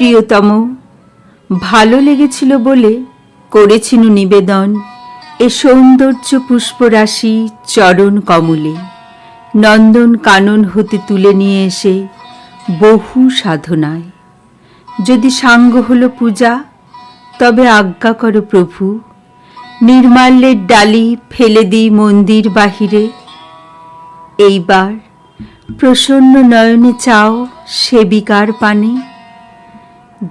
প্রিয়তম, ভালো লেগেছিল বলে করেছিনু নিবেদন এ সৌন্দর্য পুষ্পরাশি চরণ কমলে। নন্দন কানন হতে তুলে নিয়ে এসে বহু সাধনায়। যদি সাঙ্গ হলো পূজা, তবে আজ্ঞা করো প্রভু, নির্মাল্যের ডালি ফেলে দিই মন্দির বাহিরে। এইবার প্রসন্ন নয়নে চাও সেবিকার পানে।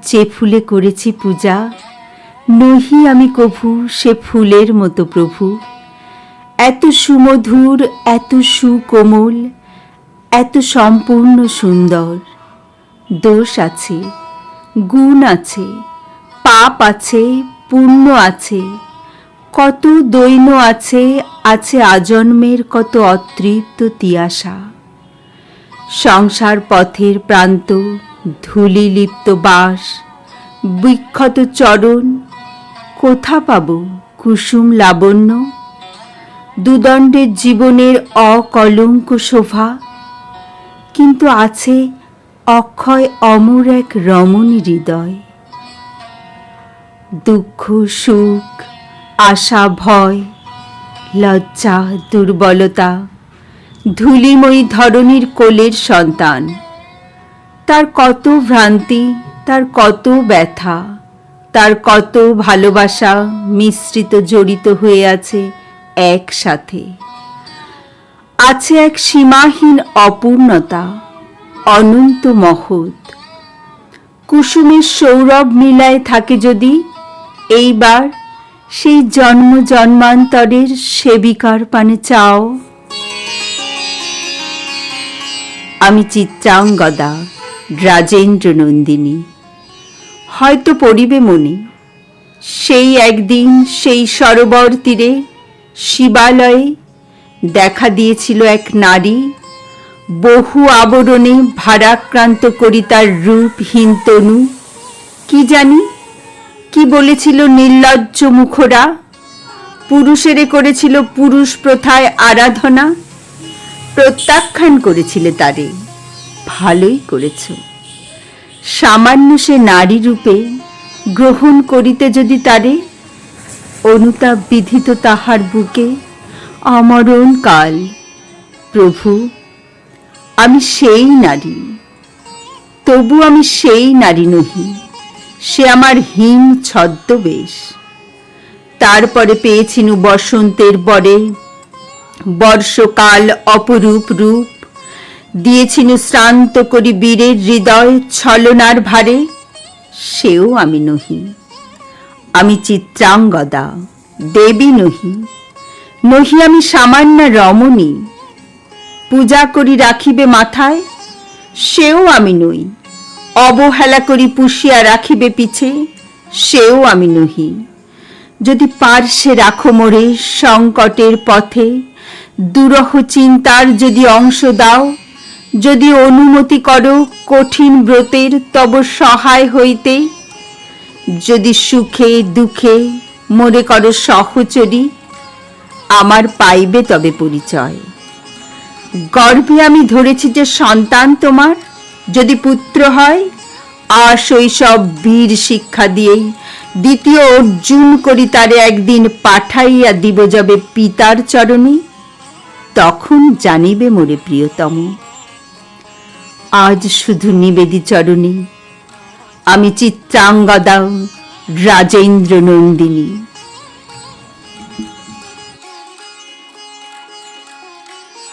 যে ফুলে করেছি পূজা, নহি আমি কভু সে ফুলের মতো প্রভু। এত সুমধুর, এত সুকোমল, এত সম্পূর্ণ সুন্দর। দোষ আছে, গুণ আছে, পাপ আছে, পুণ্য আছে। কত দৈন্য আছে আছে আজন্মের কত অতৃপ্ত তিয়াসা সংসার পথের প্রান্ত ধূলিলিপ্ত বাস বিক্ষত চরণ, কোথা পাব কুসুম লাবণ্য? দুদণ্ডের জীবনের অকলঙ্ক শোভা, কিন্তু আছে অক্ষয় অমর এক রমণী হৃদয়। দুঃখ, সুখ, আশা, ভয়, লজ্জা, দুর্বলতা, ধূলিময়ী ধরনীর কোলের সন্তান। তার কত ভ্রান্তি, তার কত ব্যথা, তার কত ভালোবাসা মিশ্রিত জড়িত হয়ে আছে একসাথে। আছে এক সীমাহীন অপূর্ণতা, অনন্ত মহৎ। কুসুমের সৌরভ মিলায় থাকে যদি, এইবার সেই জন্ম জন্মান্তরের সেবিকার পানে চাও। আমি চিত্রাঙ্গদা। রাজেন্দ্র নন্দিনী। হয়তো পড়িবে মনে, সেই একদিন সেই সরোবর তীরে শিবালয়ে দেখা দিয়েছিল এক নারী, বহু আবরণে ভারাক্রান্ত করি তার রূপহীন তনু। কি জানি, কি বলেছিল নির্লজ্জ মুখরা, পুরুষেরে করেছিল পুরুষ প্রথায় আরাধনা, প্রত্যাখ্যান করেছিলে তারে। ভালোই করেছ। সামান্য সে নারী রূপে গ্রহণ করিতে যদি তারে অনুতাপ বিধিত তাহার বুকে আমরণ কাল, প্রভু, আমি সেই নারী, তবু আমি সেই নারী নহি, সে আমার হিম ছদ্মবেশ। তারপরে পেয়েছিনু বসন্তের বরে বর্ষকাল অপরূপ রূপ দিয়েছিনু শ্রান্ত করি বীরের হৃদয় ছলনার ভারে, সেও আমি নহি। আমি চিত্রাঙ্গদা, দেবী নহি। নহি আমি সামান্য রমণী। পূজা করি রাখিবে মাথায়, সেও আমি নই। অবহেলা করি পুষিয়া রাখিবে পিছে, সেও আমি নহি। যদি পার্শ্বে রাখো মোরে সংকটের পথে, দুরহ চিন্তার যদি অংশ দাও যদি অনুমতি করো কঠিন ব্রতের, তব সহায় হইতে। যদি সুখে, দুঃখে মোরে করো সহচরী, আমার পাইবে তবে পরিচয়। গর্ভে আমি ধরেছি যে সন্তান তোমার, যদি পুত্র হয় আর শৈশব বীর শিক্ষা দিয়েই। দ্বিতীয় অর্জুন করি তারে একদিন পাঠাইয়া দিব যাবে পিতার চরণে। তখন জানিবে মোরে প্রিয়তম। আজ শুধু নিবেদি চরণে। আমি চিত্রাঙ্গদা রাজেন্দ্র নন্দিনী।